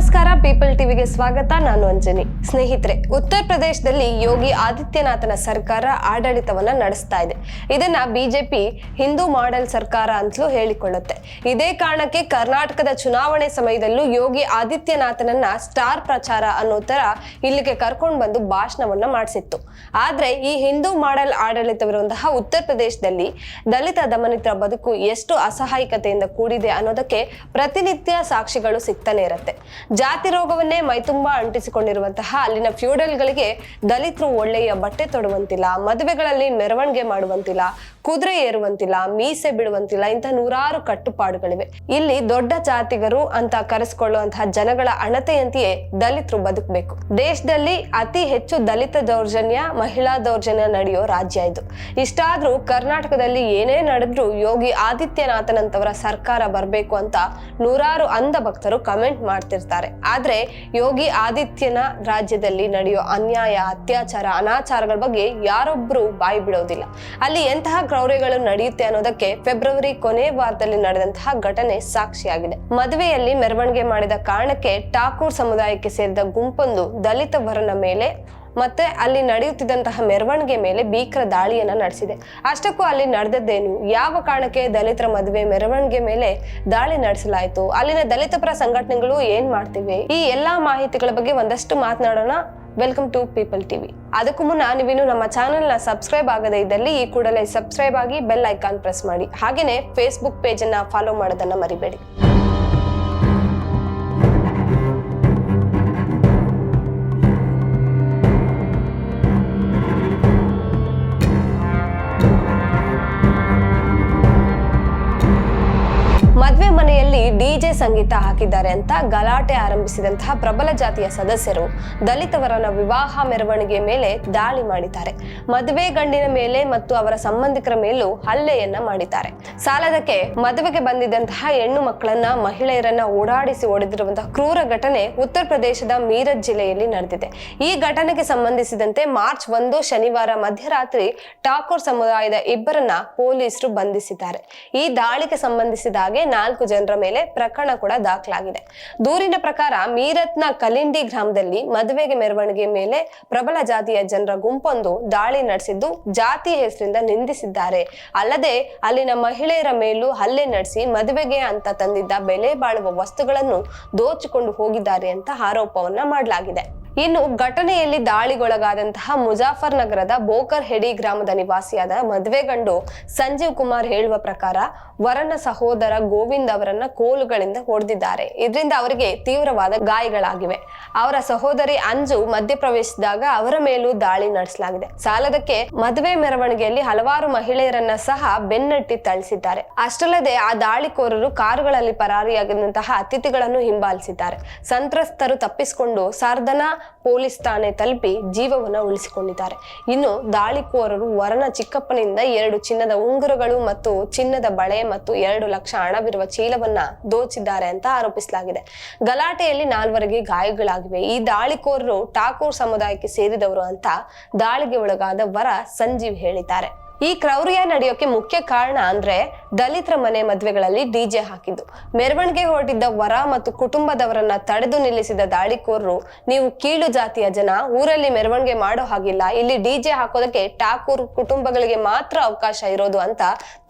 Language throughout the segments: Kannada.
ನಮಸ್ಕಾರ, ಪೀಪಲ್ ಟಿವಿಗೆ ಸ್ವಾಗತ. ನಾನು ಅಂಜನಿ. ಸ್ನೇಹಿತರೆ, ಉತ್ತರ ಪ್ರದೇಶದಲ್ಲಿ ಯೋಗಿ ಆದಿತ್ಯನಾಥನ ಸರ್ಕಾರ ಆಡಳಿತವನ್ನ ನಡೆಸ್ತಾ ಇದೆ. ಇದನ್ನ ಬಿಜೆಪಿ ಹಿಂದೂ ಮಾಡೆಲ್ ಸರ್ಕಾರ ಅಂತಲೂ ಹೇಳಿಕೊಳ್ಳುತ್ತೆ. ಇದೇ ಕಾರಣಕ್ಕೆ ಕರ್ನಾಟಕದ ಚುನಾವಣೆ ಸಮಯದಲ್ಲೂ ಯೋಗಿ ಆದಿತ್ಯನಾಥನನ್ನ ಸ್ಟಾರ್ ಪ್ರಚಾರ ಅನ್ನೋ ತರ ಇಲ್ಲಿಗೆ ಕರ್ಕೊಂಡು ಬಂದು ಭಾಷಣವನ್ನ ಮಾಡಿಸಿತ್ತು. ಆದ್ರೆ ಈ ಹಿಂದೂ ಮಾಡೆಲ್ ಆಡಳಿತವಿರುವಂತಹ ಉತ್ತರ ಪ್ರದೇಶದಲ್ಲಿ ದಲಿತ ದಮನಿತರ ಬದುಕು ಎಷ್ಟು ಅಸಹಾಯಕತೆಯಿಂದ ಕೂಡಿದೆ ಅನ್ನೋದಕ್ಕೆ ಪ್ರತಿನಿತ್ಯ ಸಾಕ್ಷಿಗಳು ಸಿಗ್ತಾನೆ ಇರುತ್ತೆ. ಜಾತಿ ರೋಗವನ್ನೇ ಮೈತುಂಬಾ ಅಂಟಿಸಿಕೊಂಡಿರುವಂತಹ ಅಲ್ಲಿನ ಫ್ಯೂಡಲ್ಗಳಿಗೆ ದಲಿತರು ಒಳ್ಳೆಯ ಬಟ್ಟೆ ತೊಡುವಂತಿಲ್ಲ, ಮದುವೆಗಳಲ್ಲಿ ಮೆರವಣಿಗೆ ಮಾಡುವಂತಿಲ್ಲ, ಕುದುರೆ ಏರುವಂತಿಲ್ಲ, ಮೀಸೆ ಬಿಡುವಂತಿಲ್ಲ ಇಂತಹ ನೂರಾರು ಕಟ್ಟುಪಾಡುಗಳಿವೆ. ಇಲ್ಲಿ ದೊಡ್ಡ ಜಾತಿಗರು ಅಂತ ಕರೆಸಿಕೊಳ್ಳುವಂತಹ ಜನಗಳ ಅಣತೆಯಂತೆಯೇ ದಲಿತರು ಬದುಕಬೇಕು. ದೇಶದಲ್ಲಿ ಅತಿ ಹೆಚ್ಚು ದಲಿತ ದೌರ್ಜನ್ಯ, ಮಹಿಳಾ ದೌರ್ಜನ್ಯ ನಡೆಯೋ ರಾಜ್ಯ ಇದು. ಇಷ್ಟಾದ್ರೂ ಕರ್ನಾಟಕದಲ್ಲಿ ಏನೇ ನಡೆದ್ರೂ ಯೋಗಿ ಆದಿತ್ಯನಾಥನಂತವರ ಸರ್ಕಾರ ಬರಬೇಕು ಅಂತ ನೂರಾರು ಅಂಧ ಭಕ್ತರು ಕಮೆಂಟ್ ಮಾಡ್ತಿರ್ತಾರೆ. ಆದ್ರೆ ಯೋಗಿ ಆದಿತ್ಯನ ರಾಜ್ಯದಲ್ಲಿ ನಡೆಯೋ ಅನ್ಯಾಯ, ಅತ್ಯಾಚಾರ, ಅನಾಚಾರಗಳ ಬಗ್ಗೆ ಯಾರೊಬ್ರು ಬಾಯಿ ಬಿಡೋದಿಲ್ಲ. ಅಲ್ಲಿ ಎಂತಹ ಕ್ರೌರ್ಯಗಳು ನಡೆಯುತ್ತೆ ಅನ್ನೋದಕ್ಕೆ ಫೆಬ್ರವರಿ ಕೊನೆ ವಾರದಲ್ಲಿ ನಡೆದಂತಹ ಘಟನೆ ಸಾಕ್ಷಿಯಾಗಿದೆ. ಮದುವೆಯಲ್ಲಿ ಮೆರವಣಿಗೆ ಮಾಡಿದ ಕಾರಣಕ್ಕೆ ಠಾಕೂರ್ ಸಮುದಾಯಕ್ಕೆ ಸೇರಿದ ಗುಂಪೊಂದು ದಲಿತ ವರನ ಮೇಲೆ ಮತ್ತೆ ಅಲ್ಲಿ ನಡೆಯುತ್ತಿದ್ದಂತಹ ಮೆರವಣಿಗೆ ಮೇಲೆ ಭೀಕರ ದಾಳಿಯನ್ನ ನಡೆಸಿದೆ. ಅಷ್ಟಕ್ಕೂ ಅಲ್ಲಿ ನಡೆದದ್ದೇನು? ಯಾವ ಕಾರಣಕ್ಕೆ ದಲಿತರ ಮದುವೆ ಮೆರವಣಿಗೆ ಮೇಲೆ ದಾಳಿ ನಡೆಸಲಾಯಿತು? ಅಲ್ಲಿನ ದಲಿತ ಪರ ಸಂಘಟನೆಗಳು ಏನ್ ಮಾಡ್ತಿವೆ? ಈ ಎಲ್ಲಾ ಮಾಹಿತಿಗಳ ಬಗ್ಗೆ ಒಂದಷ್ಟು ಮಾತನಾಡೋಣ. ವೆಲ್ಕಮ್ ಟು ಪೀಪಲ್ ಟಿವಿ ಅದಕ್ಕೂ ಮುನ್ನ ನೀವಿನ್ನು ನಮ್ಮ ಚಾನೆಲ್ನ ಸಬ್ಸ್ಕ್ರೈಬ್ ಆಗದೇ ಇದ್ದಲ್ಲಿ ಈ ಕೂಡಲೇ ಸಬ್ಸ್ಕ್ರೈಬ್ ಆಗಿ ಬೆಲ್ ಐಕಾನ್ ಪ್ರೆಸ್ ಮಾಡಿ. ಹಾಗೇನೆ ಫೇಸ್ಬುಕ್ ಪೇಜ್ ಅನ್ನ ಫಾಲೋ ಮಾಡೋದನ್ನ ಮರಿಬೇಡಿ. ಮನೆಯಲ್ಲಿ ಡಿಜೆ ಸಂಗೀತ ಹಾಕಿದ್ದಾರೆ ಅಂತ ಗಲಾಟೆ ಆರಂಭಿಸಿದಂತಹ ಪ್ರಬಲ ಜಾತಿಯ ಸದಸ್ಯರು ದಲಿತವರನ ವಿವಾಹ ಮೆರವಣಿಗೆ ಮೇಲೆ ದಾಳಿ ಮಾಡಿದ್ದಾರೆ. ಮದುವೆ ಗಂಡಿನ ಮೇಲೆ ಮತ್ತು ಅವರ ಸಂಬಂಧಿಕರ ಮೇಲೂ ಹಲ್ಲೆಯನ್ನ ಮಾಡಿದ್ದಾರೆ. ಸಾಲದಕ್ಕೆ ಮದುವೆಗೆ ಬಂದಿದ್ದಂತಹ ಹೆಣ್ಣು ಮಕ್ಕಳನ್ನ ಮಹಿಳೆಯರನ್ನ ಓಡಾಡಿಸಿ ಓಡಿದಿರುವಂತಹ ಕ್ರೂರ ಘಟನೆ ಉತ್ತರ ಪ್ರದೇಶದ ಮೀರಜ್ ಜಿಲ್ಲೆಯಲ್ಲಿ ನಡೆದಿದೆ. ಈ ಘಟನೆಗೆ ಸಂಬಂಧಿಸಿದಂತೆ ಮಾರ್ಚ್ ಒಂದು ಶನಿವಾರ ಮಧ್ಯರಾತ್ರಿ ಠಾಕೂರ್ ಸಮುದಾಯದ ಇಬ್ಬರನ್ನ ಪೊಲೀಸರು ಬಂಧಿಸಿದ್ದಾರೆ. ಈ ದಾಳಿಗೆ ಸಂಬಂಧಿಸಿದ ಹಾಗೆ ನಾಲ್ಕು ಜನರ ಮೇಲೆ ಪ್ರಕರಣ ಕೂಡ ದಾಖಲಾಗಿದೆ. ದೂರಿನ ಪ್ರಕಾರ ಮೀರತ್ನ ಕಲಿಂಡಿ ಗ್ರಾಮದಲ್ಲಿ ಮದುವೆಗೆ ಮೆರವಣಿಗೆ ಮೇಲೆ ಪ್ರಬಲ ಜಾತಿಯ ಜನರ ಗುಂಪೊಂದು ದಾಳಿ ನಡೆಸಿದ್ದು ಜಾತಿ ಹೆಸರಿಂದ ನಿಂದಿಸಿದ್ದಾರೆ. ಅಲ್ಲದೆ ಅಲ್ಲಿನ ಮಹಿಳೆಯರ ಮೇಲೂ ಹಲ್ಲೆ ನಡೆಸಿ ಮದುವೆಗೆ ಅಂತ ತಂದಿದ್ದ ಬೆಲೆ ಬಾಳುವ ವಸ್ತುಗಳನ್ನು ದೋಚಿಕೊಂಡು ಹೋಗಿದ್ದಾರೆ ಅಂತ ಆರೋಪವನ್ನ ಮಾಡಲಾಗಿದೆ. ಇನ್ನು ಘಟನೆಯಲ್ಲಿ ದಾಳಿಗೊಳಗಾದಂತಹ ಮುಜಾಫರ್ ನಗರದ ಬೋಕರ್ ಹೆಡಿ ಗ್ರಾಮದ ನಿವಾಸಿಯಾದ ಮದುವೆ ಗಂಡು ಸಂಜೀವ್ ಕುಮಾರ್ ಹೇಳುವ ಪ್ರಕಾರ ವರನ ಸಹೋದರ ಗೋವಿಂದ್ ಅವರನ್ನ ಕೋಲುಗಳಿಂದ ಹೊಡೆದಿದ್ದಾರೆ. ಇದರಿಂದ ಅವರಿಗೆ ತೀವ್ರವಾದ ಗಾಯಗಳಾಗಿವೆ. ಅವರ ಸಹೋದರಿ ಅಂಜು ಮಧ್ಯಪ್ರವೇಶಿಸಿದಾಗ ಅವರ ಮೇಲೂ ದಾಳಿ ನಡೆಸಲಾಗಿದೆ. ಸಾಲದಕ್ಕೆ ಮದುವೆ ಮೆರವಣಿಗೆಯಲ್ಲಿ ಹಲವಾರು ಮಹಿಳೆಯರನ್ನ ಸಹ ಬೆನ್ನಟ್ಟಿ ತಳಿಸಿದ್ದಾರೆ ಅಷ್ಟಲ್ಲದೆ ಆ ದಾಳಿಕೋರರು ಕಾರುಗಳಲ್ಲಿ ಪರಾರಿಯಾಗಿದ್ದಂತಹ ಅತಿಥಿಗಳನ್ನು ಹಿಂಬಾಲಿಸಿದ್ದಾರೆ. ಸಂತ್ರಸ್ತರು ತಪ್ಪಿಸಿಕೊಂಡು ಸಾರ್ಧನ ಪೊಲೀಸ್ ಠಾಣೆ ತಲುಪಿ ಜೀವವನ್ನ ಉಳಿಸಿಕೊಂಡಿದ್ದಾರೆ. ಇನ್ನು ದಾಳಿಕೋರರು ವರನ ಚಿಕ್ಕಪ್ಪನಿಂದ ಎರಡು ಚಿನ್ನದ ಉಂಗುರಗಳು ಮತ್ತು ಚಿನ್ನದ ಬಳೆ ಮತ್ತು ಎರಡು ಲಕ್ಷ ಹಣವಿರುವ ಚೀಲವನ್ನ ದೋಚಿದ್ದಾರೆ ಅಂತ ಆರೋಪಿಸಲಾಗಿದೆ. ಗಲಾಟೆಯಲ್ಲಿ ನಾಲ್ವರಿಗೆ ಗಾಯಗಳಾಗಿವೆ. ಈ ದಾಳಿಕೋರರು ಠಾಕೂರ್ ಸಮುದಾಯಕ್ಕೆ ಸೇರಿದವರು ಅಂತ ದಾಳಿಗೆ ಒಳಗಾದ ವರ ಸಂಜೀವ್ ಹೇಳಿದ್ದಾರೆ. ಈ ಕ್ರೌರ್ಯ ನಡೆಯೋಕೆ ಮುಖ್ಯ ಕಾರಣ ಅಂದ್ರೆ ದಲಿತರ ಮನೆ ಮದ್ವೆಗಳಲ್ಲಿ ಡಿಜೆ ಹಾಕಿದ್ದು. ಮೆರವಣಿಗೆ ಹೊರಟಿದ್ದ ವರ ಮತ್ತು ಕುಟುಂಬದವರನ್ನ ತಡೆದು ನಿಲ್ಲಿಸಿದ ದಾಳಿಕೋರರು, ನೀವು ಕೀಳು ಜಾತಿಯ ಜನ, ಊರಲ್ಲಿ ಮೆರವಣಿಗೆ ಮಾಡೋ ಹಾಗಿಲ್ಲ, ಇಲ್ಲಿ ಡಿಜೆ ಹಾಕೋದಕ್ಕೆ ಠಾಕೂರ್ ಕುಟುಂಬಗಳಿಗೆ ಮಾತ್ರ ಅವಕಾಶ ಇರೋದು ಅಂತ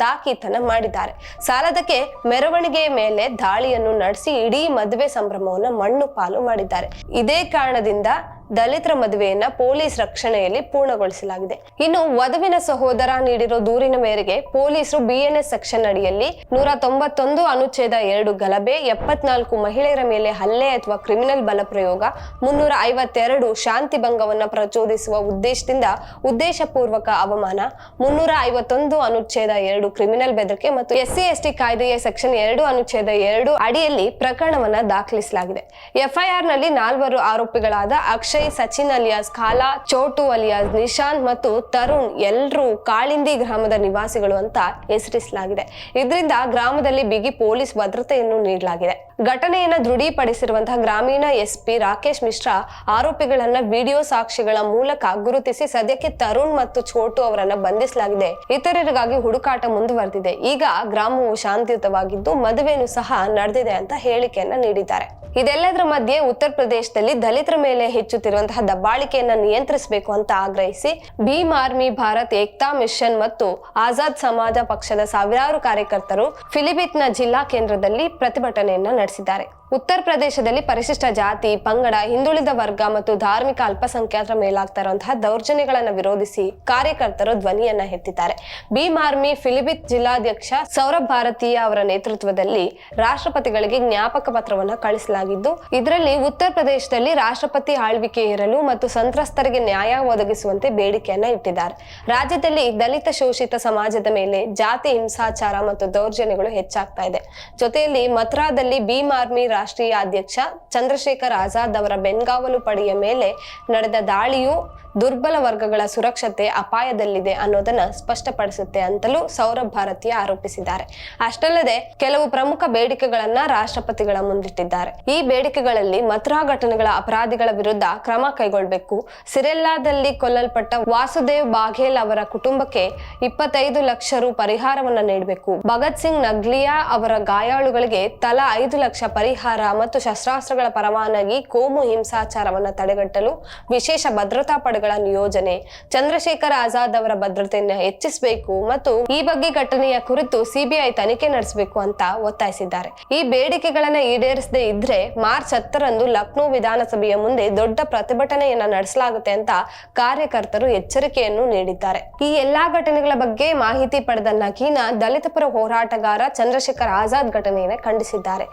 ತಾಕೀತನ ಮಾಡಿದ್ದಾರೆ. ಸಾಲದಕ್ಕೆ ಮೆರವಣಿಗೆ ಮೇಲೆ ದಾಳಿಯನ್ನು ನಡೆಸಿ ಇಡೀ ಮದುವೆ ಸಂಭ್ರಮವನ್ನು ಮಣ್ಣು ಪಾಲು ಮಾಡಿದ್ದಾರೆ. ಇದೇ ಕಾರಣದಿಂದ ದಲಿತರ ಮದುವೆಯನ್ನ ಪೊಲೀಸ್ ರಕ್ಷಣೆಯಲ್ಲಿ ಪೂರ್ಣಗೊಳಿಸಲಾಗಿದೆ. ಇನ್ನು ವಧುವಿನ ಸಹೋದರ ನೀಡಿರೋ ದೂರಿನ ಮೇರೆಗೆ ಪೊಲೀಸರು ಬಿಎನ್ಎಸ್ ಸೆಕ್ಷನ್ ಅಡಿಯಲ್ಲಿ ನೂರ ತೊಂಬತ್ತೊಂದು ಅನುಚ್ಛೇದ ಎರಡು ಗಲಭೆ, ಎಪ್ಪತ್ನಾಲ್ಕು ಮಹಿಳೆಯರ ಮೇಲೆ ಹಲ್ಲೆ ಅಥವಾ ಕ್ರಿಮಿನಲ್ ಬಲ ಪ್ರಯೋಗ ಮುನ್ನೂರ ಐವತ್ತೆರಡು ಶಾಂತಿ ಭಂಗವನ್ನು ಪ್ರಚೋದಿಸುವ ಉದ್ದೇಶದಿಂದ ಉದ್ದೇಶಪೂರ್ವಕ ಅವಮಾನ, ಮುನ್ನೂರ ಐವತ್ತೊಂದು ಅನುಚ್ಛೇದ ಎರಡು ಕ್ರಿಮಿನಲ್ ಬೆದರಿಕೆ ಮತ್ತು ಎಸ್ಸಿ, ಎಸ್ಟಿ ಕಾಯ್ದೆಯ ಸೆಕ್ಷನ್ ಎರಡು ಅನುಚ್ಛೇದ ಎರಡು ಅಡಿಯಲ್ಲಿ ಪ್ರಕರಣವನ್ನ ದಾಖಲಿಸಲಾಗಿದೆ. ಎಫ್ಐಆರ್ನಲ್ಲಿ ನಾಲ್ವರು ಆರೋಪಿಗಳಾದ ಅಕ್ಷಯ್ ಸಚಿನ್ ಅಲಿಯಾಸ್, ಖಾಲಾ, ಚೋಟು ಅಲಿಯಾಸ್, ನಿಶಾಂತ್ ಮತ್ತು ತರುಣ್ ಎಲ್ಲರೂ ಕಾಳಿಂದಿ ಗ್ರಾಮದ ನಿವಾಸಿಗಳು ಅಂತ ಹೆಸರಿಸಲಾಗಿದೆ. ಇದರಿಂದ ಗ್ರಾಮದಲ್ಲಿ ಬಿಗಿ ಪೊಲೀಸ್ ಭದ್ರತೆಯನ್ನು ನೀಡಲಾಗಿದೆ. ಘಟನೆಯನ್ನು ದೃಢೀಪಡಿಸಿರುವಂತಹ ಗ್ರಾಮೀಣ ಎಸ್ಪಿ ರಾಕೇಶ್ ಮಿಶ್ರಾ ಆರೋಪಿಗಳನ್ನ ವಿಡಿಯೋ ಸಾಕ್ಷಿಗಳ ಮೂಲಕ ಗುರುತಿಸಿ ಸದ್ಯಕ್ಕೆ ತರುಣ್ ಮತ್ತು ಚೋಟು ಅವರನ್ನ ಬಂಧಿಸಲಾಗಿದೆ. ಇತರರಿಗಾಗಿ ಹುಡುಕಾಟ ಮುಂದುವರೆದಿದೆ. ಈಗ ಗ್ರಾಮವು ಶಾಂತಿಯುತವಾಗಿದ್ದು ಮದುವೆನೂ ಸಹ ನಡೆದಿದೆ ಅಂತ ಹೇಳಿಕೆಯನ್ನ ನೀಡಿದ್ದಾರೆ. ಇದೆಲ್ಲದರ ಮಧ್ಯೆ ಉತ್ತರ ಪ್ರದೇಶದಲ್ಲಿ ದಲಿತರ ಮೇಲೆ ಹೆಚ್ಚುತ್ತಿರುವಂತಹ ದಬ್ಬಾಳಿಕೆಯನ್ನ ನಿಯಂತ್ರಿಸಬೇಕು ಅಂತ ಆಗ್ರಹಿಸಿ ಭೀಮ್ ಆರ್ಮಿ ಭಾರತ್ ಏಕ್ತಾ ಮಿಷನ್ ಮತ್ತು ಆಜಾದ್ ಸಮಾಜ ಪಕ್ಷದ ಸಾವಿರಾರು ಕಾರ್ಯಕರ್ತರು ಫಿಲಿಬಿತ್ನ ಜಿಲ್ಲಾ ಕೇಂದ್ರದಲ್ಲಿ ಪ್ರತಿಭಟನೆಯನ್ನ ನಡೆಸಿದ್ದಾರೆ. ಉತ್ತರ ಪ್ರದೇಶದಲ್ಲಿ ಪರಿಶಿಷ್ಟ ಜಾತಿ, ಪಂಗಡ, ಹಿಂದುಳಿದ ವರ್ಗ ಮತ್ತು ಧಾರ್ಮಿಕ ಅಲ್ಪಸಂಖ್ಯಾತರ ಮೇಲಾಗ್ತಾ ಇರುವಂತಹ ದೌರ್ಜನ್ಯಗಳನ್ನು ವಿರೋಧಿಸಿ ಕಾರ್ಯಕರ್ತರು ಧ್ವನಿಯನ್ನ ಎತ್ತಿದ್ದಾರೆ. ಭೀಮ್ ಆರ್ಮಿ ಫಿಲಿಬಿತ್ ಜಿಲ್ಲಾಧ್ಯಕ್ಷ ಸೌರಭ್ ಭಾರತೀಯ ಅವರ ನೇತೃತ್ವದಲ್ಲಿ ರಾಷ್ಟ್ರಪತಿಗಳಿಗೆ ಜ್ಞಾಪಕ ಪತ್ರವನ್ನ ಕಳಿಸಲಾಗಿದ್ದು, ಇದರಲ್ಲಿ ಉತ್ತರ ಪ್ರದೇಶದಲ್ಲಿ ರಾಷ್ಟ್ರಪತಿ ಆಳ್ವಿಕೆ ಇರಲು ಮತ್ತು ಸಂತ್ರಸ್ತರಿಗೆ ನ್ಯಾಯ ಒದಗಿಸುವಂತೆ ಬೇಡಿಕೆಯನ್ನ ಇಟ್ಟಿದ್ದಾರೆ. ರಾಜ್ಯದಲ್ಲಿ ದಲಿತ ಶೋಷಿತ ಸಮಾಜದ ಮೇಲೆ ಜಾತಿ ಹಿಂಸಾಚಾರ ಮತ್ತು ದೌರ್ಜನ್ಯಗಳು ಹೆಚ್ಚಾಗ್ತಾ ಇದೆ. ಜೊತೆಯಲ್ಲಿ ಮಥುರಾದಲ್ಲಿ ಭೀಮ್ ಆರ್ಮಿ ರಾಷ್ಟ್ರೀಯ ಅಧ್ಯಕ್ಷ ಚಂದ್ರಶೇಖರ್ ಆಜಾದ್ ಅವರ ಬೆನ್ಗಾವಲು ಪಡೆಯ ಮೇಲೆ ನಡೆದ ದಾಳಿಯು ದುರ್ಬಲ ವರ್ಗಗಳ ಸುರಕ್ಷತೆ ಅಪಾಯದಲ್ಲಿದೆ ಅನ್ನೋದನ್ನ ಸ್ಪಷ್ಟಪಡಿಸುತ್ತೆ ಅಂತಲೂ ಸೌರಭ್ ಭಾರತೀಯ ಆರೋಪಿಸಿದ್ದಾರೆ. ಅಷ್ಟಲ್ಲದೆ ಕೆಲವು ಪ್ರಮುಖ ಬೇಡಿಕೆಗಳನ್ನ ರಾಷ್ಟ್ರಪತಿಗಳ ಮುಂದಿಟ್ಟಿದ್ದಾರೆ. ಈ ಬೇಡಿಕೆಗಳಲ್ಲಿ ಮಥುರಾ ಘಟನೆಗಳ ಅಪರಾಧಿಗಳ ವಿರುದ್ಧ ಕ್ರಮ ಕೈಗೊಳ್ಳಬೇಕು ಸಿರೆಲ್ಲಾದಲ್ಲಿ ಕೊಲ್ಲಲ್ಪಟ್ಟ ವಾಸುದೇವ್ ಬಾಘೇಲ್ ಅವರ ಕುಟುಂಬಕ್ಕೆ ಇಪ್ಪತ್ತೈದು ಲಕ್ಷ ರು ಪರಿಹಾರವನ್ನ ನೀಡಬೇಕು. ಭಗತ್ ಸಿಂಗ್ ನಗ್ಲಿಯಾ ಅವರ ಗಾಯಾಳುಗಳಿಗೆ ತಲಾ ಐದು ಲಕ್ಷ ಪರಿಹಾರ ಮತ್ತು ಶಸ್ತ್ರಾಸ್ತ್ರಗಳ ಪರವಾನಗಿ, ಕೋಮು ಹಿಂಸಾಚಾರವನ್ನು ತಡೆಗಟ್ಟಲು ವಿಶೇಷ ಭದ್ರತಾ ಪಡೆಗಳ ನಿಯೋಜನೆ ಚಂದ್ರಶೇಖರ್ ಆಜಾದ್ ಅವರ ಭದ್ರತೆಯನ್ನು ಹೆಚ್ಚಿಸಬೇಕು ಮತ್ತು ಈ ಬಗ್ಗೆ ಘಟನೆಯ ಕುರಿತು ಸಿಬಿಐ ತನಿಖೆ ನಡೆಸಬೇಕು ಅಂತ ಒತ್ತಾಯಿಸಿದ್ದಾರೆ. ಈ ಬೇಡಿಕೆಗಳನ್ನು ಈಡೇರಿಸದೇ ಇದ್ರೆ ಮಾರ್ಚ್ ಹತ್ತರಂದು ಲಕ್ನೋ ವಿಧಾನಸಭೆಯ ಮುಂದೆ ದೊಡ್ಡ ಪ್ರತಿಭಟನೆಯನ್ನ ನಡೆಸಲಾಗುತ್ತೆ ಅಂತ ಕಾರ್ಯಕರ್ತರು ಎಚ್ಚರಿಕೆಯನ್ನು ನೀಡಿದ್ದಾರೆ. ಈ ಎಲ್ಲಾ ಘಟನೆಗಳ ಬಗ್ಗೆ ಮಾಹಿತಿ ಪಡೆದ ನಕೀನ ದಲಿತ ಪರ ಹೋರಾಟಗಾರ ಚಂದ್ರಶೇಖರ್ ಆಜಾದ್ ಘಟನೆಯನ್ನು ಖಂಡಿಸಿದ್ದಾರೆ.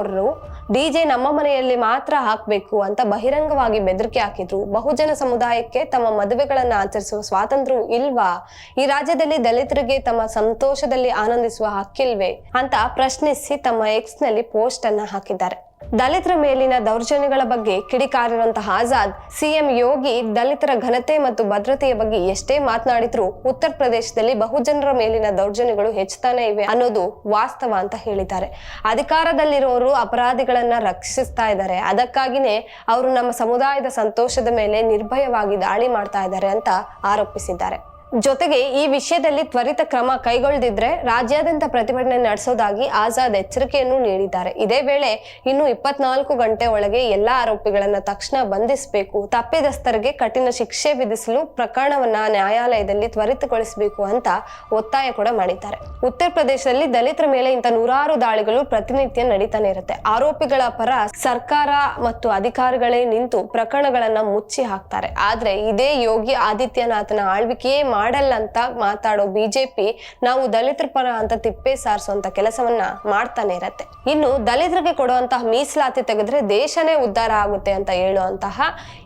ದಾಳಿಕೋರರು ಡಿಜೆ ನಮ್ಮ ಮನೆಯಲ್ಲಿ ಮಾತ್ರ ಹಾಕಬೇಕು ಅಂತ ಬಹಿರಂಗವಾಗಿ ಬೆದರಿಕೆ ಹಾಕಿದ್ರು. ಬಹುಜನ ಸಮುದಾಯಕ್ಕೆ ತಮ್ಮ ಮದುವೆಗಳನ್ನು ಆಚರಿಸುವ ಸ್ವಾತಂತ್ರ್ಯ ಇಲ್ವಾ? ಈ ರಾಜ್ಯದಲ್ಲಿ ದಲಿತರಿಗೆ ತಮ್ಮ ಸಂತೋಷದಲ್ಲಿ ಆನಂದಿಸುವ ಹಕ್ಕಿಲ್ವೇ? ಅಂತ ಪ್ರಶ್ನಿಸಿ ತಮ್ಮ ಎಕ್ಸ್ನಲ್ಲಿ ಪೋಸ್ಟ್ ಅನ್ನ ಹಾಕಿದ್ದಾರೆ. ದಲಿತರ ಮೇಲಿನ ದೌರ್ಜನ್ಯಗಳ ಬಗ್ಗೆ ಕಿಡಿಕಾರಿರುವಂತಹ ಆಜಾದ್, ಸಿಎಂ ಯೋಗಿ ದಲಿತರ ಘನತೆ ಮತ್ತು ಭದ್ರತೆಯ ಬಗ್ಗೆ ಎಷ್ಟೇ ಮಾತನಾಡಿದ್ರು ಉತ್ತರ ಪ್ರದೇಶದಲ್ಲಿ ಬಹುಜನರ ಮೇಲಿನ ದೌರ್ಜನ್ಯಗಳು ಹೆಚ್ಚುತ್ತಾನೆ ಇವೆ ಅನ್ನೋದು ವಾಸ್ತವ ಅಂತ ಹೇಳಿದ್ದಾರೆ. ಅಧಿಕಾರದಲ್ಲಿರೋರು ಅಪರಾಧಿಗಳನ್ನ ರಕ್ಷಿಸ್ತಾ ಇದ್ದಾರೆ. ಅದಕ್ಕಾಗಿನೇ ಅವರು ನಮ್ಮ ಸಮುದಾಯದ ಸಂತೋಷದ ಮೇಲೆ ನಿರ್ಭಯವಾಗಿ ದಾಳಿ ಮಾಡ್ತಾ ಇದ್ದಾರೆ ಅಂತ ಆರೋಪಿಸಿದ್ದಾರೆ. ಜೊತೆಗೆ ಈ ವಿಷಯದಲ್ಲಿ ತ್ವರಿತ ಕ್ರಮ ಕೈಗೊಳ್ಳದಿದ್ರೆ ರಾಜ್ಯಾದ್ಯಂತ ಪ್ರತಿಭಟನೆ ನಡೆಸೋದಾಗಿ ಆಜಾದ್ ಎಚ್ಚರಿಕೆಯನ್ನು ನೀಡಿದ್ದಾರೆ. ಇದೇ ವೇಳೆ ಇನ್ನು ಇಪ್ಪತ್ನಾಲ್ಕು ಗಂಟೆ ಒಳಗೆ ಎಲ್ಲಾ ಆರೋಪಿಗಳನ್ನ ತಕ್ಷಣ ಬಂಧಿಸಬೇಕು ತಪ್ಪಿದಸ್ಥರಿಗೆ ಕಠಿಣ ಶಿಕ್ಷೆ ವಿಧಿಸಲು ಪ್ರಕರಣವನ್ನ ನ್ಯಾಯಾಲಯದಲ್ಲಿ ತ್ವರಿತಗೊಳಿಸಬೇಕು ಅಂತ ಒತ್ತಾಯ ಕೂಡ ಮಾಡಿದ್ದಾರೆ. ಉತ್ತರ ಪ್ರದೇಶದಲ್ಲಿ ದಲಿತರ ಮೇಲೆ ಇಂಥ ನೂರಾರು ದಾಳಿಗಳು ಪ್ರತಿನಿತ್ಯ ನಡೀತಾನೆ ಇರುತ್ತೆ. ಆರೋಪಿಗಳ ಪರ ಸರ್ಕಾರ ಮತ್ತು ಅಧಿಕಾರಿಗಳೇ ನಿಂತು ಪ್ರಕರಣಗಳನ್ನ ಮುಚ್ಚಿ ಹಾಕ್ತಾರೆ. ಆದ್ರೆ ಇದೇ ಯೋಗಿ ಆದಿತ್ಯನಾಥನ ಆಳ್ವಿಕೆಯೇ ಮಾಡಲ್ಲ ಅಂತ ಮಾತಾಡೋ ಬಿಜೆಪಿ ನಾವು ದಲಿತರ ಪರ ಅಂತ ತಿಪ್ಪೆ ಸಾರಿಸುವಂತ ಕೆಲಸವನ್ನ ಮಾಡ್ತಾನೆ ಇರತ್ತೆ. ಇನ್ನು ದಲಿತರಿಗೆ ಕೊಡುವಂತಹ ಮೀಸಲಾತಿ ತೆಗೆದ್ರೆ ದೇಶನೇ ಉದ್ಧಾರ ಆಗುತ್ತೆ ಅಂತ ಹೇಳುವಂತಹ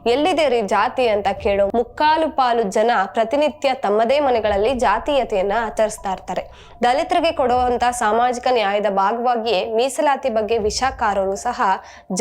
ಎಲ್ಲಿದೆ ರೀ ಜಾತಿ ಅಂತ ಕೇಳೋ ಮುಕ್ಕಾಲು ಪಾಲು ಜನ ಪ್ರತಿನಿತ್ಯ ತಮ್ಮದೇ ಮನೆಗಳಲ್ಲಿ ಜಾತೀಯತೆಯನ್ನ ಆಚರಿಸ್ತಾ ಇರ್ತಾರೆ. ದಲಿತರಿಗೆ ಕೊಡುವಂತಹ ಸಾಮಾಜಿಕ ನ್ಯಾಯದ ಭಾಗವಾಗಿಯೇ ಮೀಸಲಾತಿ ಬಗ್ಗೆ ವಿಷಕಾರರು ಸಹ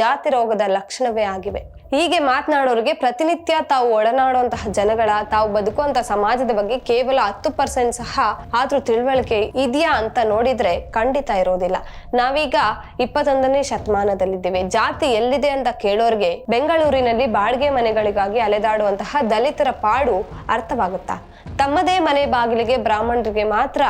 ಜಾತಿ ರೋಗದ ಲಕ್ಷಣವೇ ಆಗಿವೆ. ಹೀಗೆ ಮಾತನಾಡೋರಿಗೆ ಪ್ರತಿನಿತ್ಯ ತಾವು ಒಡನಾಡುವಂತಹ ಜನಗಳ, ತಾವು ಬದುಕುವಂತ ಸಮಾಜದ ಬಗ್ಗೆ ಕೇವಲ ಹತ್ತು ಪರ್ಸೆಂಟ್ ಸಹ ಆದ್ರೂ ತಿಳುವಳಿಕೆ ಇದೆಯಾ ಅಂತ ನೋಡಿದ್ರೆ ಖಂಡಿತ ಇರೋದಿಲ್ಲ. ನಾವೀಗ ಇಪ್ಪತ್ತೊಂದನೇ ಶತಮಾನದಲ್ಲಿದ್ದೇವೆ. ಜಾತಿ ಎಲ್ಲಿದೆ ಅಂತ ಕೇಳೋರ್ಗೆ ಬೆಂಗಳೂರಿನಲ್ಲಿ ಬಾಡಿಗೆ ಮನೆಗಳಿಗಾಗಿ ಅಲೆದಾಡುವಂತಹ ದಲಿತರ ಪಾಡು ಅರ್ಥವಾಗುತ್ತಾ? ತಮ್ಮದೇ ಮನೆ ಬಾಗಿಲಿಗೆ ಬ್ರಾಹ್ಮಣರಿಗೆ ಮಾತ್ರ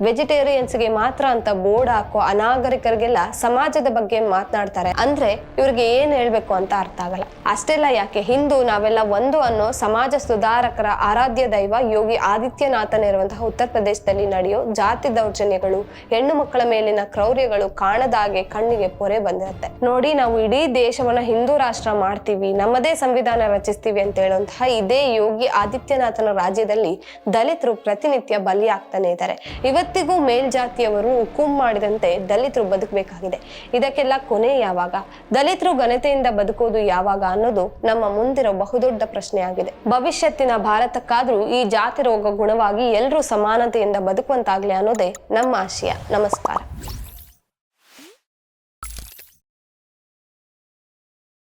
ವೆಜಿಟೇರಿಯನ್ಸ್ಗೆ ಮಾತ್ರ ಅಂತ ಬೋರ್ಡ್ ಹಾಕೋ ಅನಾಗರಿಕರಿಗೆಲ್ಲ ಸಮಾಜದ ಬಗ್ಗೆ ಮಾತನಾಡ್ತಾರೆ. ಅಂದ್ರೆ ಇವ್ರಿಗೆ ಏನ್ ಹೇಳ್ಬೇಕು ಅಂತ ಅರ್ಥ ಆಗಲ್ಲ. ಅಷ್ಟೆಲ್ಲ ಯಾಕೆ? ಹಿಂದೂ ನಾವೆಲ್ಲ ಒಂದು ಅನ್ನೋ ಸಮಾಜ ಸುಧಾರಕರ ಆರಾಧ್ಯ ದೈವ ಯೋಗಿ ಆದಿತ್ಯನಾಥನ್ ಇರುವಂತಹ ಉತ್ತರ ಪ್ರದೇಶದಲ್ಲಿ ನಡೆಯೋ ಜಾತಿ ದೌರ್ಜನ್ಯಗಳು, ಹೆಣ್ಣು ಮಕ್ಕಳ ಮೇಲಿನ ಕ್ರೌರ್ಯಗಳು ಕಾಣದಾಗೆ ಕಣ್ಣಿಗೆ ಪೊರೆ ಬಂದಿರುತ್ತೆ. ನೋಡಿ, ನಾವು ಇಡೀ ದೇಶವನ್ನ ಹಿಂದೂ ರಾಷ್ಟ್ರ ಮಾಡ್ತೀವಿ, ನಮ್ಮದೇ ಸಂವಿಧಾನ ರಚಿಸ್ತೀವಿ ಅಂತ ಹೇಳುವಂತಹ ಇದೇ ಯೋಗಿ ಆದಿತ್ಯನಾಥನ ರಾಜ್ಯದಲ್ಲಿ ದಲಿತರು ಪ್ರತಿನಿತ್ಯ ಬಲಿಯಾಗ್ತಾನೆ ಇದ್ದಾರೆ. ಇವತ್ತಿಗೂ ಮೇಲ್ಜಾತಿಯವರು ಹುಕುಂ ಮಾಡಿದಂತೆ ದಲಿತರು ಬದುಕಬೇಕಾಗಿದೆ. ಇದಕ್ಕೆಲ್ಲ ಕೊನೆ ಯಾವಾಗ? ದಲಿತರು ಘನತೆಯಿಂದ ಬದುಕೋದು ಯಾವಾಗ ಅನ್ನೋದು ನಮ್ಮ ಮುಂದಿರೋ ಬಹುದೊಡ್ಡ ಪ್ರಶ್ನೆಯಾಗಿದೆ. ಭವಿಷ್ಯತ್ತಿನ ಭಾರತಕ್ಕಾದ್ರೂ ಈ ಜಾತಿ ರೋಗ ಗುಣವಾಗಿ ಎಲ್ಲರೂ ಸಮಾನತೆಯಿಂದ ಬದುಕುವಂತಾಗ್ಲಿ ಅನ್ನೋದೇ ನಮ್ಮ ಆಶಯ. ನಮಸ್ಕಾರ.